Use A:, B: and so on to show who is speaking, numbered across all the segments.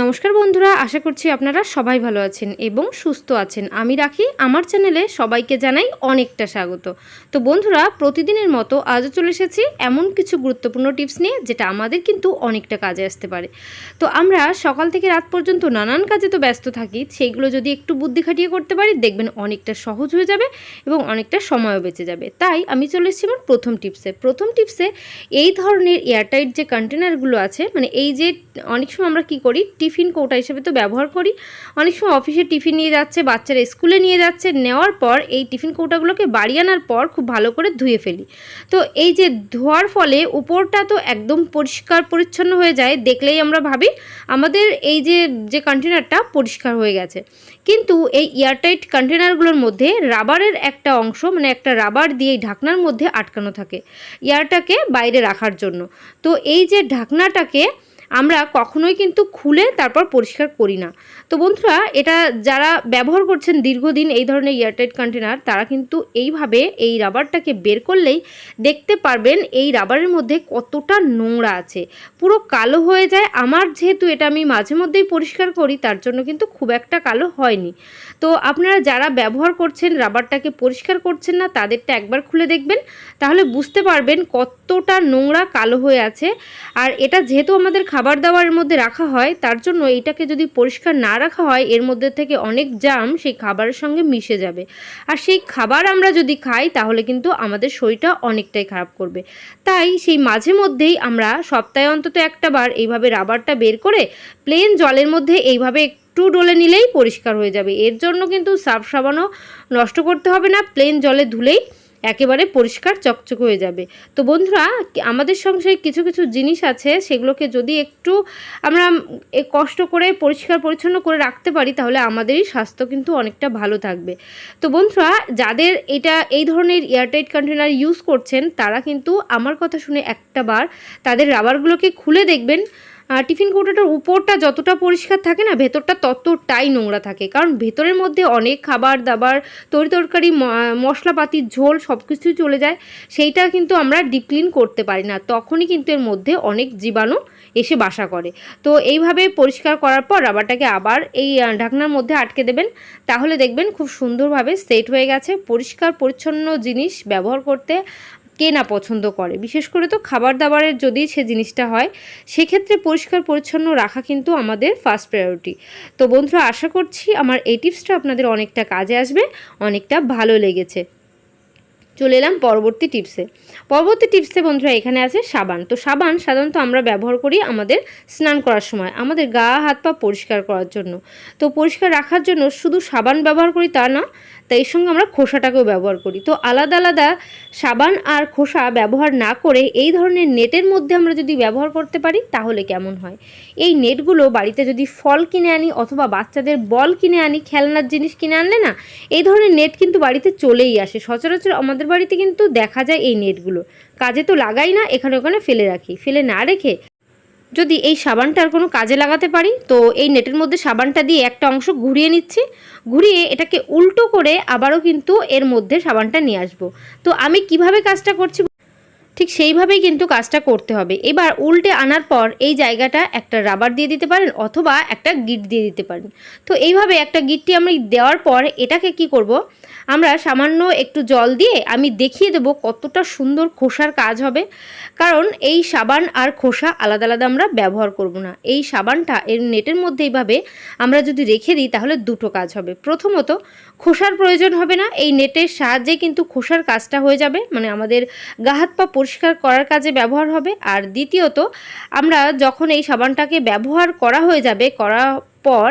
A: নমস্কার বন্ধুরা, আশা করছি আপনারা সবাই ভালো আছেন এবং সুস্থ আছেন। আমি রাখি, আমার চ্যানেলে সবাইকে জানাই অনেকটা স্বাগত। তো বন্ধুরা, প্রতিদিনের মতো আজও চলে এসেছি এমন কিছু গুরুত্বপূর্ণ টিপস নিয়ে, যেটা আমাদের কিন্তু অনেকটা কাজে আসতে পারে। তো আমরা সকাল থেকে রাত পর্যন্ত নানান কাজে তো ব্যস্ত থাকি, সেইগুলো যদি একটু বুদ্ধি খাটিয়ে করতে পারি, দেখবেন অনেকটা সহজ হয়ে যাবে এবং অনেকটা সময়ও বেঁচে যাবে। তাই আমি চলে এসেছি আমার প্রথম টিপসে। প্রথম টিপসে এই ধরনের এয়ারটাইট যে কন্টেনারগুলো আছে মানে এই যে অনেক সময় আমরা কি করি টিফিন কৌটা হিসেবে তো ব্যবহার করি। অনেক সময় অফিসে টিফিন নিয়ে যাচ্ছে, বাচ্চারা স্কুলে নিয়ে যাচ্ছে, নেওয়ার পর এই টিফিন কৌটাগুলোকে বাড়ি আনার পর খুব ভালো করে ধুয়ে ফেলি। তো এই যে ধোয়ার ফলে উপরটা তো একদম পরিষ্কার পরিচ্ছন্ন হয়ে যায়, দেখলেই আমরা ভাবি আমাদের এই যে যে কন্টেনারটা পরিষ্কার হয়ে গেছে। কিন্তু এই এয়ারটাইট কন্টেনারগুলোর মধ্যে রাবারের একটা অংশ মানে একটা রাবার দিয়ে এই ঢাকনার মধ্যে আটকানো থাকে এয়ারটাকে বাইরে রাখার জন্য। তো এই যে ঢাকনাটাকে আমরা কখনোই কিন্তু খুলে তারপর পরিষ্কার করি না। তো বন্ধুরা, এটা যারা ব্যবহার করছেন দীর্ঘদিন এই ধরনের এয়ারটাইট কন্টেনার, তারা কিন্তু এইভাবে এই রাবারটাকে বের করলেই দেখতে পারবেন এই রাবারের মধ্যে কতটা নোংরা আছে। পুরো কালো হয়ে যায়। আমার যেহেতু এটা আমি মাঝে মধ্যেই পরিষ্কার করি, তার জন্য কিন্তু খুব একটা কালো হয়নি। তো আপনারা যারা ব্যবহার করছেন রাবারটাকে পরিষ্কার করছেন না, তাদেরটা একবার খুলে দেখবেন, তাহলে বুঝতে পারবেন কতটা নোংরা কালো হয়ে আছে। আর এটা যেহেতু আমাদের খাবার দাবারের মধ্যে রাখা হয়, তার জন্য এটাকে যদি পরিষ্কার না রাখা হয়, এর মধ্যে থেকে অনেক জাম সেই খাবারের সঙ্গে মিশে যাবে। আর সেই খাবার আমরা যদি খাই, তাহলে কিন্তু আমাদের শরীরটা অনেকটাই খারাপ করবে। তাই সেই মাঝে মধ্যেই আমরা সপ্তাহে অন্তত একটা বার এইভাবে রাবারটা বের করে প্লেন জলের মধ্যে এইভাবে একটু ডলে নিলেই পরিষ্কার হয়ে যাবে। এর জন্য কিন্তু সার্ফ সাবানও নষ্ট করতে হবে না প্লেন জলে ধুলেই একেবারে পরিষ্কার চকচক হয়ে যাবে। তো বন্ধুরা, আমাদের সংসারে কিছু কিছু জিনিস আছে, সেগুলোকে যদি একটু আমরা কষ্ট করে, পরিষ্কার, পরিচ্ছন্ন করে রাখতে পারি, তাহলে আমাদেরই স্বাস্থ্য কিন্তু অনেকটা ভালো থাকবে। তো বন্ধুরা, যাদের এটা, এই ধরনের এয়ারটাইট কন্টেনার ইউজ করছেন, তারা কিন্তু আমার কথা শুনে একটা বার তাদের রাবারগুলোকে খুলে দেখবেন। টিফিন কৌটাটার উপরটা যতটা পরিষ্কার থাকে না, ভেতরটা ততটাই নোংরা থাকে। কারণ ভেতরের মধ্যে অনেক খাবার দাবার, তরি তরকারি মশলাপাতির ঝোল সব কিছুই চলে যায়। সেইটা কিন্তু আমরা ডিপ ক্লিন করতে পারি না। তখনই কিন্তু এর মধ্যে অনেক জীবাণু এসে বাসা করে। তো এইভাবে পরিষ্কার করার পর রাবারটাকে আবার এই ঢাকনার মধ্যে আটকে দেবেন। তাহলে দেখবেন খুব সুন্দরভাবে সেট হয়ে গেছে। পরিষ্কার, পরিচ্ছন্ন জিনিস ব্যবহার করতে কে না পছন্দ করে। বিশেষ করে তো খাবার দাবারের যদি সে জিনিসটা হয়, সেক্ষেত্রে পরিষ্কার পরিচ্ছন্ন রাখা কিন্তু আমাদের ফার্স্ট প্রায়োরিটি তো বন্ধুরা, আশা করছি আমার এই টিপসটা আপনাদের অনেকটা কাজে আসবে, অনেকটা ভালো লেগেছে। চলে এলাম পরবর্তী টিপসে। পরবর্তী টিপসে বন্ধুরা এখানে আছে সাবান। তো সাবান সাধারণত আমরা ব্যবহার করি আমাদের স্নান করার সময়, আমাদের গা, হাত, পা পরিষ্কার করার জন্য। তো পরিষ্কার রাখার জন্য শুধু সাবান ব্যবহার করি তা না, তাই এর সঙ্গে আমরা খোসাটাকেও ব্যবহার করি। তো আলাদা আলাদা সাবান আর খোসা ব্যবহার না করে এই ধরনের নেটের মধ্যে আমরা যদি ব্যবহার করতে পারি, তাহলে কেমন হয়? এই নেটগুলো বাড়িতে যদি ফল কিনে আনি অথবা বাচ্চাদের বল কিনে আনি, খেলনার জিনিস কিনে আনলে না, এই ধরনের নেট কিন্তু বাড়িতে চলেই আসে। সচরাচর আমাদের বাড়িতে কিন্তু দেখা যায় এই নেটগুলো। কাজে তো লাগাই না, এখানে ওখানে ফেলে রাখি। ফেলে না রেখে যদি এই সাবানটার কোনো কাজে লাগাতে পারি, তো এই নেটের মধ্যে সাবানটা দিয়ে একটা অংশ ঘুরিয়ে নিচ্ছি। ঘুরিয়ে এটাকে উল্টো করে আবারও কিন্তু এর মধ্যে সাবানটা নিয়ে আসব। তো আমি কীভাবে কাজটা করছি? ঠিক সেইভাবেই কিন্তু কাজটা করতে হবে। এবার উল্টে আনার পর এই জায়গাটা একটা রাবার দিয়ে দিতে পারেন অথবা একটা গিট দিয়ে দিতে পারেন। তো এইভাবে একটা গিটটি আমি দেওয়ার পর এটাকে কি করব? আমরা সামান্য একটু জল দিয়ে আমি দেখিয়ে দেবো কতটা সুন্দর খোসার কাজ হবে। কারণ এই সাবান আর খোসা আলাদা আলাদা আমরা ব্যবহার করব না। এই সাবানটা এর নেটের মধ্যে এইভাবে আমরা যদি রেখে দিই তাহলে দুটো কাজ হবে। প্রথমত, খোসার প্রয়োজন হবে না। এই নেটের সাহায্যে কিন্তু খোসার কাজটা হয়ে যাবে। মানে আমাদের গা হাত পা পরিষ্কার করার কাজে ব্যবহার হবে। আর দ্বিতীয়ত, আমরা যখন এই সাবানটাকে ব্যবহার করা হয়ে যাবে, করা পর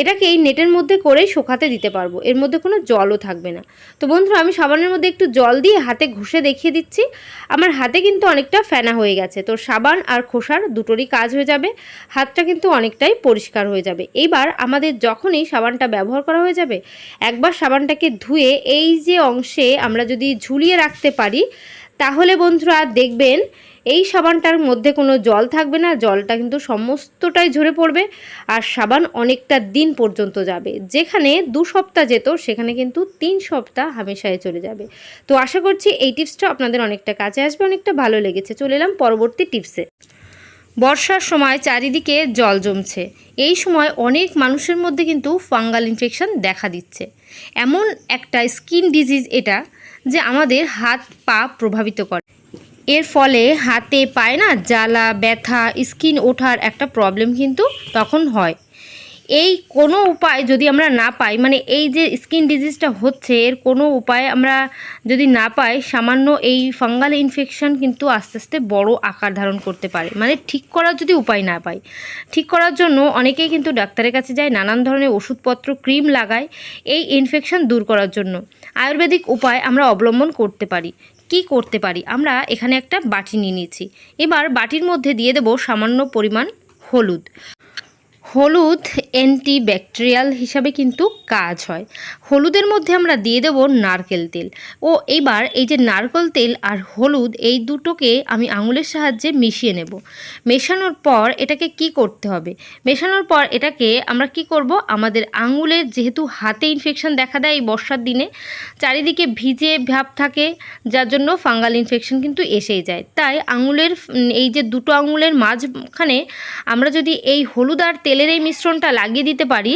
A: এটাকে এই নেটের মধ্যে করেই শুকাতে দিতে পারব। এর মধ্যে কোনো জলও থাকবে না। তো বন্ধুরা, আমি সাবানের মধ্যে একটু জল দিয়ে হাতে ঘষে দেখিয়ে দিচ্ছি। আমার হাতে কিন্তু অনেকটা ফেনা হয়ে গেছে। তো সাবান আর খোসার দুটোরই কাজ হয়ে যাবে। হাতটা কিন্তু অনেকটাই পরিষ্কার হয়ে যাবে। এইবার আমাদের যখনই সাবানটা ব্যবহার করা হয়ে যাবে, একবার সাবানটাকে ধুয়ে এই যে অংশে আমরা যদি ঝুলিয়ে রাখতে পারি, তাহলে বন্ধুরা দেখবেন এই সাবানটার মধ্যে কোনো জল থাকবে না, জলটা কিন্তু সমস্তটাই ঝরে পড়বে আর সাবান অনেকটা দিন পর্যন্ত যাবে। যেখানে দু সপ্তাহ যেত, সেখানে কিন্তু তিন সপ্তাহ হামেশায় চলে যাবে। তো আশা করছি এই টিপসটা আপনাদের অনেকটা কাজে আসবে, অনেকটা ভালো লেগেছে। চলে এলাম পরবর্তী টিপসে। বর্ষার সময় চারিদিকে জল জমছে। এই সময় অনেক মানুষের মধ্যে কিন্তু ফাঙ্গাল ইনফেকশন দেখা দিচ্ছে। এমন একটা স্কিন ডিজিজ এটা যে আমাদের হাত পা প্রভাবিত করে। এর ফলে হাতে পায় না, জ্বালা, ব্যথা, স্কিন ওঠার একটা প্রবলেম কিন্তু তখন হয়। এই কোনো উপায় যদি আমরা না পাই মানে এই যে স্কিন ডিজিজটা হচ্ছে, এর কোনো উপায় আমরা যদি না পাই, সামান্য এই ফাঙ্গাল ইনফেকশন কিন্তু আস্তে আস্তে বড় আকার ধারণ করতে পারে। মানে ঠিক করার যদি উপায় না পাই, ঠিক করার জন্য অনেকেই কিন্তু ডাক্তারের কাছে যায়, নানান ধরনের ওষুধপত্র ক্রিম লাগায়, এই ইনফেকশন দূর করার জন্য। আয়ুর্বেদিক উপায় আমরা অবলম্বন করতে পারি। কি করতে পারি? আমরা এখানে একটা বাটি নিয়ে নিয়েছি। এবার বাটির মধ্যে দিয়ে দেব সামান্য পরিমাণ হলুদ। হলুদ অ্যান্টিব্যাকটেরিয়াল হিসাবে কিন্তু কাজ হয়। হলুদের মধ্যে আমরা দিয়ে দেব নারকেল তেল। ও এবার এই যে নারকেল তেল আর হলুদ এই দুটোকে আমি আঙুলের সাহায্যে মিশিয়ে নেব। মেশানোর পর এটাকে কি করতে হবে? মেশানোর পর এটাকে আমরা কি করব? আমাদের আঙুলের যেহেতু হাতে ইনফেকশন দেখা দেয় এই বর্ষার দিনে, চারিদিকে ভিজে ভাব থাকে, যার জন্য ফাঙ্গাল ইনফেকশন কিন্তু এসেই যায়। তাই আঙুলের, এই যে দুটো আঙুলের মাঝখানে আমরা যদি এই হলুদ আর তেলের এই মিশ্রণটা লাগিয়ে দিতে পারি,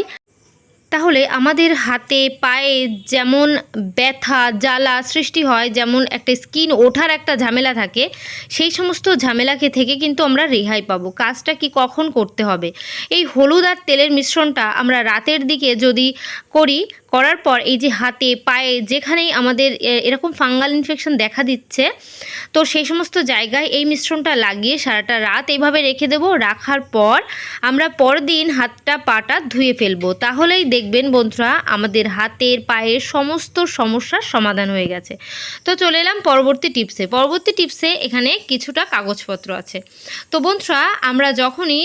A: তাহলে আমাদের হাতে, পায়ে যেমন ব্যথা, জ্বালা সৃষ্টি হয়, যেমন একটা স্কিন ওঠার একটা ঝামেলা থাকে, সেই সমস্ত ঝামেলাকে থেকে কিন্তু আমরা রেহাই পাবো। কাজটা কি কখন করতে হবে? এই হলুদ আর তেলের মিশ্রণটা আমরা রাতের দিকে যদি করি করার পর এই যে হাতে, পায়ে যেখানেই আমাদের এরকম ফাঙ্গাল ইনফেকশন দেখা দিচ্ছে, তো সেই সমস্ত জায়গায় এই মিশ্রণটা লাগিয়ে সারাটা রাত এইভাবে রেখে দেবো। রাখার পর আমরা পরদিন হাতটা, পাটা ধুয়ে ফেলব। তাহলেই দেখবেন বন্ধুরা, আমাদের হাতের, পায়ের সমস্ত সমস্যার সমাধান হয়ে গেছে। তো চলে এলাম পরবর্তী টিপসে পরবর্তী টিপসে এখানে কিছুটা কাগজপত্র আছে। তো বন্ধুরা, আমরা যখনই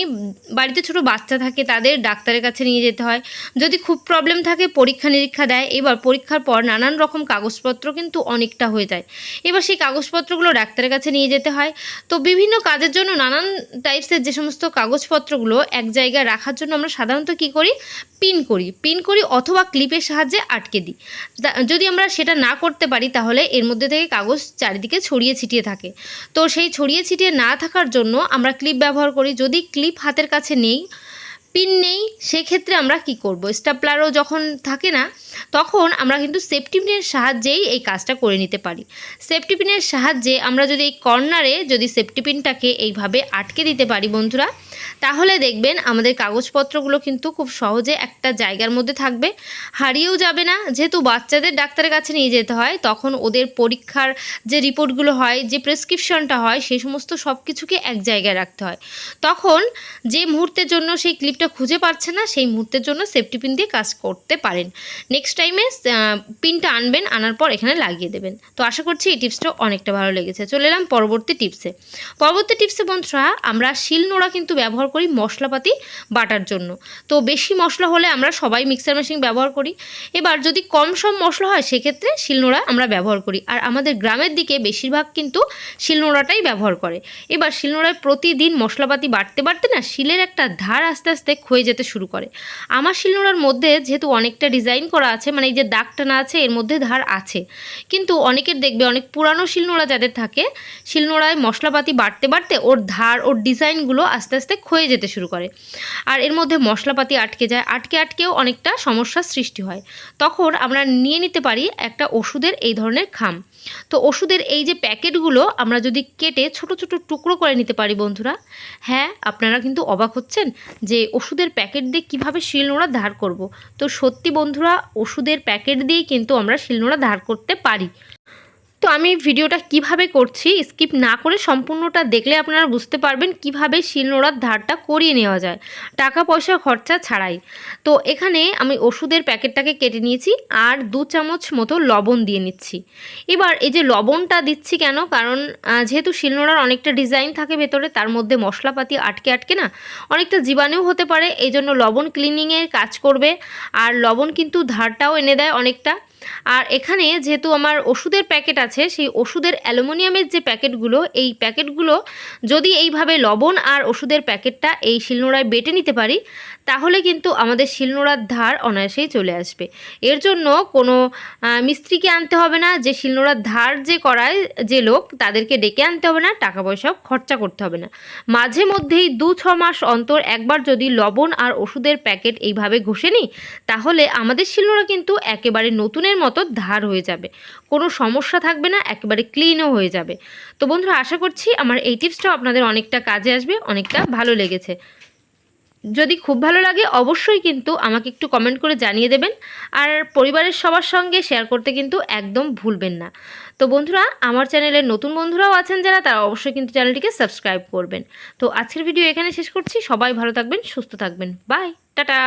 A: বাড়িতে ছোট বাচ্চা থাকে, তাদের ডাক্তারের কাছে নিয়ে যেতে হয়। যদি খুব প্রবলেম থাকে, পরীক্ষা নিরীক্ষা দেয়। এবার পরীক্ষার পর নানান রকম কাগজপত্র কিন্তু অনেকটা হয়ে যায়। এবার সেই কাগজপত্রগুলো ডাক্তারের কাছে নিয়ে যেতে হয়। তো বিভিন্ন কাজের জন্য নানান টাইপসের যে সমস্ত কাগজপত্রগুলো এক জায়গায় রাখার জন্য আমরা সাধারণত কি করি? পিন করি। পিন করি অথবা ক্লিপের সাহায্যে আটকে দিই। যদি আমরা সেটা না করতে পারি তাহলে এর মধ্যে থেকে কাগজ চারিদিকে ছড়িয়ে ছিটিয়ে থাকে। তো সেই ছড়িয়ে ছিটিয়ে না থাকার জন্য আমরা ক্লিপ ব্যবহার করি। যদি ক্লিপ হাতের কাছে নেই পিন নেই, সেক্ষেত্রে আমরা কি করব? স্টাপলারও যখন থাকে না, তখন আমরা কিন্তু সেফটি পিনের সাহায্যেই এই কাজটা করে নিতে পারি। সেফটি পিনের সাহায্যে আমরা যদি এই কর্নারে যদি সেফটি পিনটাকে এইভাবে আটকে দিতে পারি বন্ধুরা, তাহলে দেখবেন আমাদের কাগজপত্রগুলো কিন্তু খুব সহজে একটা জায়গার মধ্যে থাকবে, হারিয়েও যাবে না। যেহেতু বাচ্চাদের ডাক্তারের কাছে নিয়ে যেতে হয়, তখন ওদের পরীক্ষার যে রিপোর্টগুলো হয়, যে প্রেসক্রিপশনটা হয় সেই সমস্ত সব কিছুকে এক জায়গায় রাখতে হয়। তখন যে মুহূর্তের জন্য সেই ক্লিপটা খুঁজে পাচ্ছে না, সেই মুহূর্তের জন্য সেফটি পিন দিয়ে কাজ করতে পারেন। নেক্সট টাইমে পিনটা আনবেন, আনার পর এখানে লাগিয়ে দেবেন। তো আশা করছি এই টিপসটা অনেকটা ভালো লেগেছে। চলে এলাম পরবর্তী টিপসে পরবর্তী টিপসে বন্ধুরা, আমরা শিলনোড়া কিন্তু ব্যবহার করি মশলাপাতি বাটার জন্য। তো বেশি মশলা হলে আমরা সবাই মিক্সার মেশিন ব্যবহার করি। এবার যদি কম সম মশলা হয়, সেক্ষেত্রে শিলনোড়া আমরা ব্যবহার করি। আর আমাদের গ্রামের দিকে বেশিরভাগ কিন্তু শিলনোড়াটাই ব্যবহার করে। এবার শিলনোড়ায় প্রতিদিন মশলাপাতি বাটতে বাটতে না, শিলের একটা ধার আস্তে আস্তে ক্ষয়ে যেতে শুরু করে। আমার শিলনোড়ার মধ্যে যেহেতু অনেকটা ডিজাইন করা আছে মানে এই যে দাগ টানা আছে, এর মধ্যে ধার আছে। কিন্তু অনেকের দেখবে, অনেক পুরানো শিলনোড়া যাদের থাকে, শিলনোড়ায় মশলাপাতি বাড়তে বাড়তে ওর ধার, ওর ডিজাইনগুলো আস্তে আস্তে ক্ষয়ে যেতে শুরু করে। আর এর মধ্যে মশলাপাতি আটকে যায়, আটকে আটকেও অনেকটা সমস্যার সৃষ্টি হয়। তখন আমরা নিয়ে নিতে পারি একটা ওষুধের এই ধরনের খাম। তো ওষুধের এই যে প্যাকেটগুলো আমরা যদি কেটে ছোট ছোট টুকরো করে নিতে পারি বন্ধুরা হ্যাঁ আপনারা কিন্তু অবাক হচ্ছেন যে ওষুধের প্যাকেট দিয়ে কীভাবে শিলনোড়া ধার করব? তো সত্যি বন্ধুরা, ওষুধের প্যাকেট দিয়েই কিন্তু আমরা শিলনোড়া ধার করতে পারি। তো আমি ভিডিওটা কীভাবে করছি স্কিপ না করে সম্পূর্ণটা দেখলে আপনারা বুঝতে পারবেন কীভাবে শিলনোড়ার ধারটা করিয়ে নেওয়া যায়। টাকা পয়সা খরচা ছাড়াই। তো এখানে আমি ওষুধের প্যাকেটটাকে কেটে নিয়েছি আর দু চামচ মতো লবণ দিয়ে নিচ্ছি। এবার এই যে লবণটা দিচ্ছি কেন? কারণ যেহেতু শিলনোড়ার অনেকটা ডিজাইন থাকে ভেতরে, তার মধ্যে মশলাপাতি আটকে আটকে না, অনেকটা জীবাণু হতে পারে এই জন্য লবণ ক্লিনিংয়ের কাজ করবে। আর লবণ কিন্তু ধারটাও এনে দেয় অনেকটা। আর এখানে যেহেতু আমার ওষুধের প্যাকেট আছে, সেই ওষুধের অ্যালুমিনিয়ামের যে প্যাকেটগুলো, এই প্যাকেটগুলো যদি এইভাবে লবণ আর ওষুধের প্যাকেটটা এই শিলনোড়ায় বেটে নিতে পারি, তাহলে কিন্তু আমাদের শিলনোড়ার ধার অনায়াসেই চলে আসবে। এর জন্য কোনো মিস্ত্রিকে আনতে হবে না, যে শিলনোড়ার ধার যে করায় যে লোক, তাদেরকে ডেকে আনতে হবে না টাকা পয়সাও খরচা করতে হবে না। মাঝে মধ্যেই দু, ছ মাস অন্তর একবার যদি লবণ আর ওষুধের প্যাকেট এইভাবে ঘষে নিই, তাহলে আমাদের শিলনোড়া কিন্তু একেবারে নতুনের মতো ধার হয়ে যাবে। কোনো সমস্যা থাকবে না, একেবারে ক্লিনও হয়ে যাবে। তো বন্ধুরা, আশা করছি আমার এই টিপসটাও আপনাদের অনেকটা কাজে আসবে, অনেকটা ভালো লেগেছে। যদি খুব ভালো লাগে, অবশ্যই কিন্তু আমাকে একটু কমেন্ট করে জানিয়ে দেবেন। আর পরিবারের সবার সঙ্গে শেয়ার করতে কিন্তু একদম ভুলবেন না। তো বন্ধুরা, আমার চ্যানেলের নতুন বন্ধুরাও আছেন যারা, তারা অবশ্যই কিন্তু চ্যানেলটিকে সাবস্ক্রাইব করবেন। তো আজকের ভিডিও এখানে শেষ করছি। সবাই ভালো থাকবেন, সুস্থ থাকবেন। Bye tata!